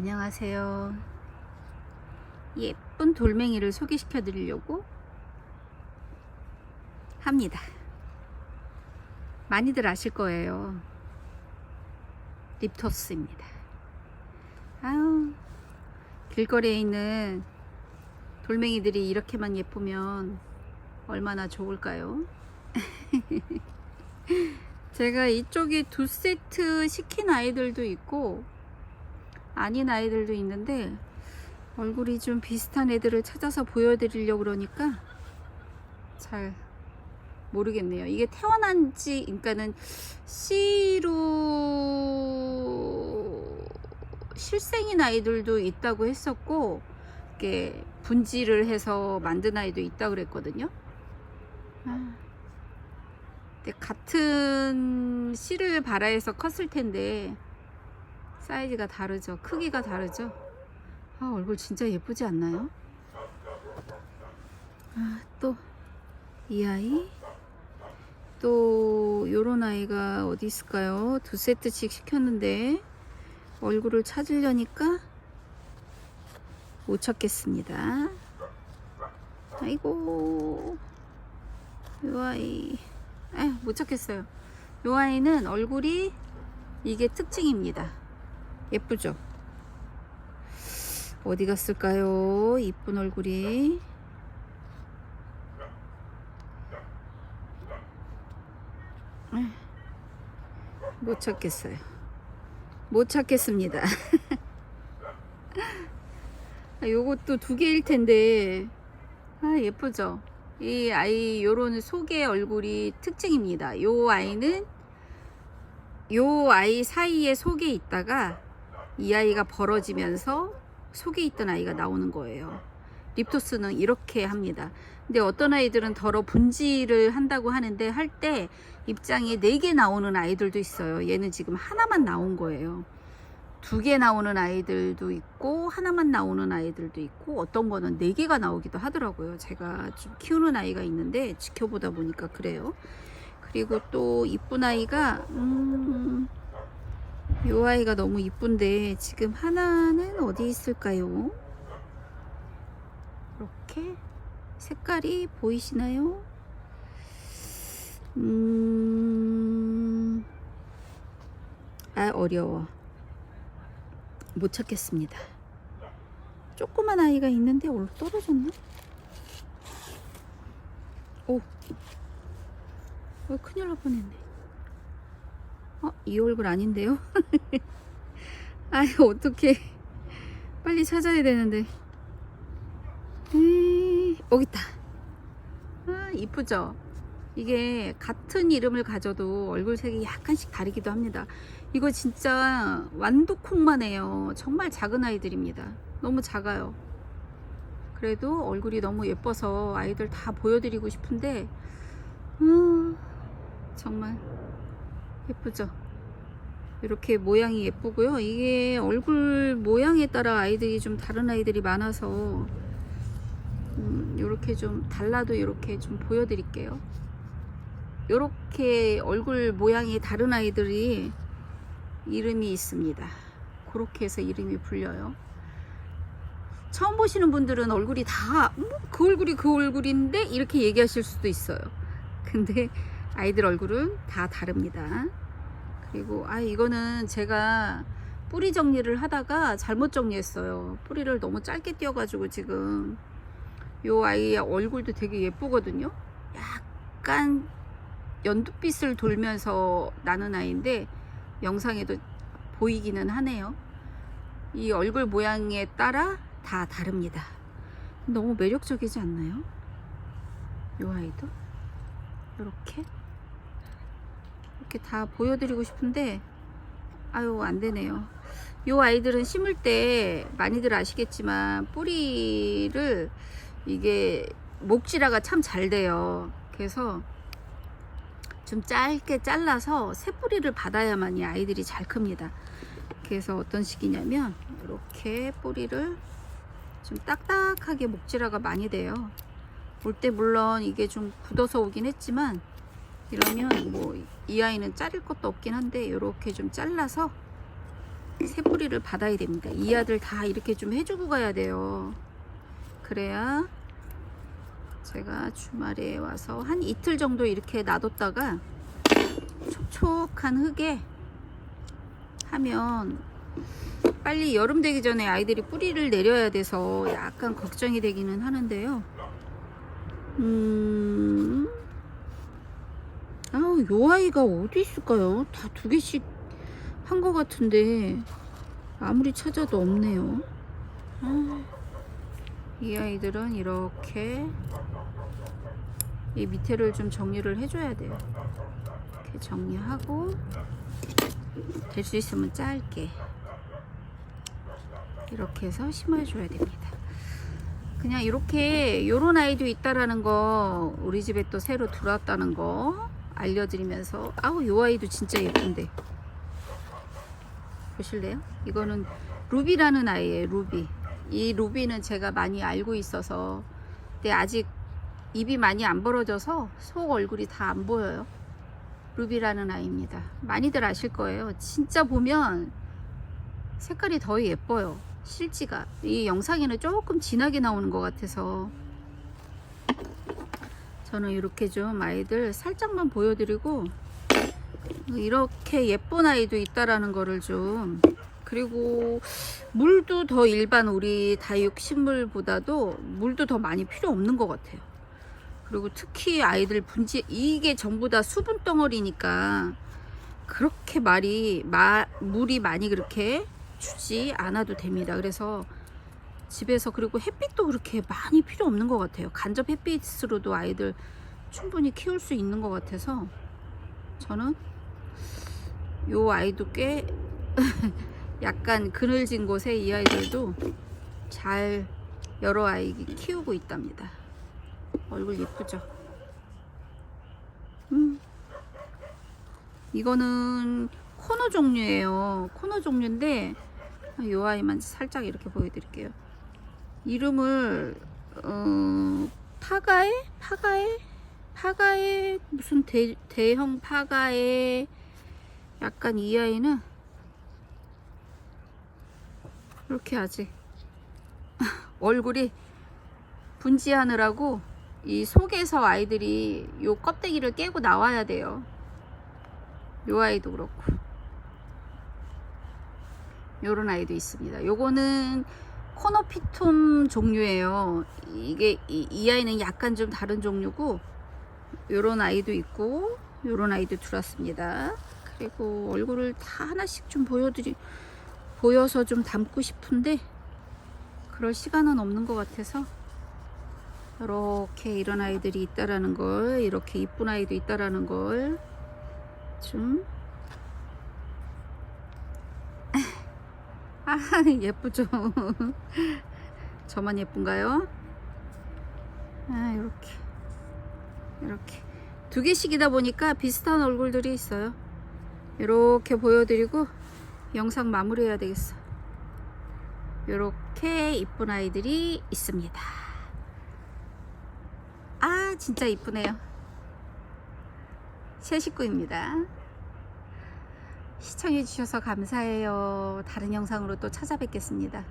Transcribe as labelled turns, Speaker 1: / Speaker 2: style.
Speaker 1: 안녕하세요. 예쁜 돌멩이를 소개시켜 드리려고 합니다. 많이들 아실 거예요. 립토스입니다. 아유, 길거리에 있는 돌멩이들이 이렇게만 예쁘면 얼마나 좋을까요? 제가 이쪽에 두 세트 시킨 아이들도 있고 아닌 아이들도 있는데 얼굴이 좀 비슷한 애들을 찾아서 보여드리려고 그러니까 잘 모르겠네요. 이게 태어난 지, 그러니까는 씨로 실생인 아이들도 있다고 했었고, 이게 분지를 해서 만든 아이도 있다고 그랬거든요. 아, 근데 같은 씨를 발아해서 컸을 텐데, 사이즈가 다르죠. 크기가 다르죠. 아, 얼굴 진짜 예쁘지 않나요? 아, 또, 이 아이. 또, 요런 아이가 어디 있을까요? 두 세트씩 시켰는데, 얼굴을 찾으려니까 못 찾겠습니다. 아이고, 요 아이. 아, 못 찾겠어요. 요 아이는 얼굴이 이게 특징입니다. 예쁘죠? 어디 갔을까요? 이쁜 얼굴이. 에휴, 못 찾겠어요. 못 찾겠습니다. 아, 요것도 두 개일 텐데. 아, 예쁘죠? 이 아이 요런 속의 얼굴이 특징입니다. 요 아이는 요 아이 사이에 속에 있다가 이 아이가 벌어지면서 속에 있던 아이가 나오는 거예요. 립토스는 이렇게 합니다. 근데 어떤 아이들은 덜어 분지를 한다고 하는데 할 때 입장에 4개 나오는 아이들도 있어요. 얘는 지금 하나만 나온 거예요. 두 개 나오는 아이들도 있고 하나만 나오는 아이들도 있고 어떤 거는 네 개가 나오기도 하더라고요. 제가 좀 키우는 아이가 있는데 지켜보다 보니까 그래요. 그리고 또 이쁜 아이가 음, 요 아이가 너무 이쁜데 지금 하나는 어디 있을까요? 이렇게 색깔이 보이시나요? 음, 아 어려워. 못 찾겠습니다. 조그만 아이가 있는데 오늘 떨어졌나? 오, 어, 큰일 날 뻔했네. 어, 이 얼굴 아닌데요? 아이, 어떡해. 빨리 찾아야 되는데. 에이, 여기 있다. 아, 이쁘죠? 이게 같은 이름을 가져도 얼굴색이 약간씩 다르기도 합니다. 이거 진짜 완두콩만 해요. 정말 작은 아이들입니다. 너무 작아요. 그래도 얼굴이 너무 예뻐서 아이들 다 보여드리고 싶은데, 음, 정말 예쁘죠? 이렇게 모양이 예쁘고요. 이게 얼굴 모양에 따라 아이들이 좀 다른 아이들이 많아서 음, 이렇게 좀 달라도 이렇게 좀 보여드릴게요. 이렇게 얼굴 모양이 다른 아이들이 이름이 있습니다. 그렇게 해서 이름이 불려요. 처음 보시는 분들은 얼굴이 다 그 얼굴이 그 얼굴인데 이렇게 얘기하실 수도 있어요. 근데 아이들 얼굴은 다 다릅니다. 그리고 아 이거는 제가 뿌리 정리를 하다가 잘못 정리했어요. 뿌리를 너무 짧게 띄어 가지고 지금 요 아이의 얼굴도 되게 예쁘거든요. 약간 연두빛을 돌면서 나는 아이인데 영상에도 보이기는 하네요. 이 얼굴 모양에 따라 다 다릅니다. 너무 매력적이지 않나요? 요 아이도 이렇게 이렇게 다 보여드리고 싶은데 아유 안 되네요. 요 아이들은 심을 때 많이들 아시겠지만 뿌리를 이게 목질화가 참 잘 돼요. 그래서 좀 짧게 잘라서 새 뿌리를 받아야만 이 아이들이 잘 큽니다. 그래서 어떤 식이냐면 이렇게 뿌리를 좀 딱딱하게 목질화가 많이 돼요. 올 때 물론 이게 좀 굳어서 오긴 했지만 이러면 뭐 이 아이는 자를 것도 없긴 한데 이렇게 좀 잘라서 새뿌리를 받아야 됩니다. 이 아들 다 이렇게 좀 해주고 가야 돼요. 그래야 제가 주말에 와서 한 이틀 정도 이렇게 놔뒀다가 촉촉한 흙에 하면 빨리 여름 되기 전에 아이들이 뿌리를 내려야 돼서 약간 걱정이 되기는 하는데요. 음, 아우, 요 아이가 어디 있을까요? 다 두 개씩 한 것 같은데 아무리 찾아도 없네요. 아, 이 아이들은 이렇게 이 밑에를 좀 정리를 해줘야 돼요. 이렇게 정리하고 될 수 있으면 짧게 이렇게 해서 심어줘야 됩니다. 그냥 이렇게 요런 아이도 있다라는 거 우리 집에 또 새로 들어왔다는 거 알려드리면서. 아우 요 아이도 진짜 예쁜데. 보실래요? 이거는 루비라는 아이예요 루비. 이 루비는 제가 많이 알고 있어서. 근데 아직 입이 많이 안 벌어져서 속 얼굴이 다 안 보여요. 루비라는 아이입니다. 많이들 아실 거예요. 진짜 보면 색깔이 더 예뻐요. 실지가. 이 영상에는 조금 진하게 나오는 것 같아서 저는 이렇게 좀 아이들 살짝만 보여드리고 이렇게 예쁜 아이도 있다라는 거를 좀 그리고 물도 더 일반 우리 다육 식물보다도 물도 더 많이 필요 없는 것 같아요. 그리고 특히 아이들 분지 이게 전부 다 수분 덩어리니까 그렇게 말이 마, 물이 많이 그렇게 주지 않아도 됩니다. 그래서 집에서 그리고 햇빛도 그렇게 많이 필요 없는 것 같아요. 간접 햇빛으로도 아이들 충분히 키울 수 있는 것 같아서 저는 요 아이도 꽤 약간 그늘진 곳에 이 아이들도 잘 여러 아이 키우고 있답니다. 얼굴 예쁘죠? 음. 이거는 코너 종류예요. 코너 종류인데 이 아이만 살짝 이렇게 보여드릴게요. 이름을 어, 파가에? 파가에? 파가에? 무슨 대, 대형 파가에? 약간 이 아이는? 이렇게 아직 얼굴이 분지하느라고 이 속에서 아이들이 요 껍데기를 깨고 나와야 돼요. 요 아이도 그렇고. 요런 아이도 있습니다. 요거는 코너피톰 종류예요. 이게 이, 이 아이는 약간 좀 다른 종류고 요런 아이도 있고 요런 아이도 들어왔습니다. 그리고 얼굴을 다 하나씩 좀 보여드리 보여서 좀 담고 싶은데 그럴 시간은 없는 것 같아서 이렇게 이런 아이들이 있다라는 걸 이렇게 이쁜 아이도 있다라는 걸 좀 아, 예쁘죠? 저만 예쁜가요? 아, 이렇게. 이렇게. 두 개씩이다 보니까 비슷한 얼굴들이 있어요. 이렇게 보여드리고 영상 마무리 해야 되겠어. 이렇게 이쁜 아이들이 있습니다. 아, 진짜 이쁘네요. 새 식구입니다. 시청해주셔서 감사해요. 다른 영상으로 또 찾아뵙겠습니다.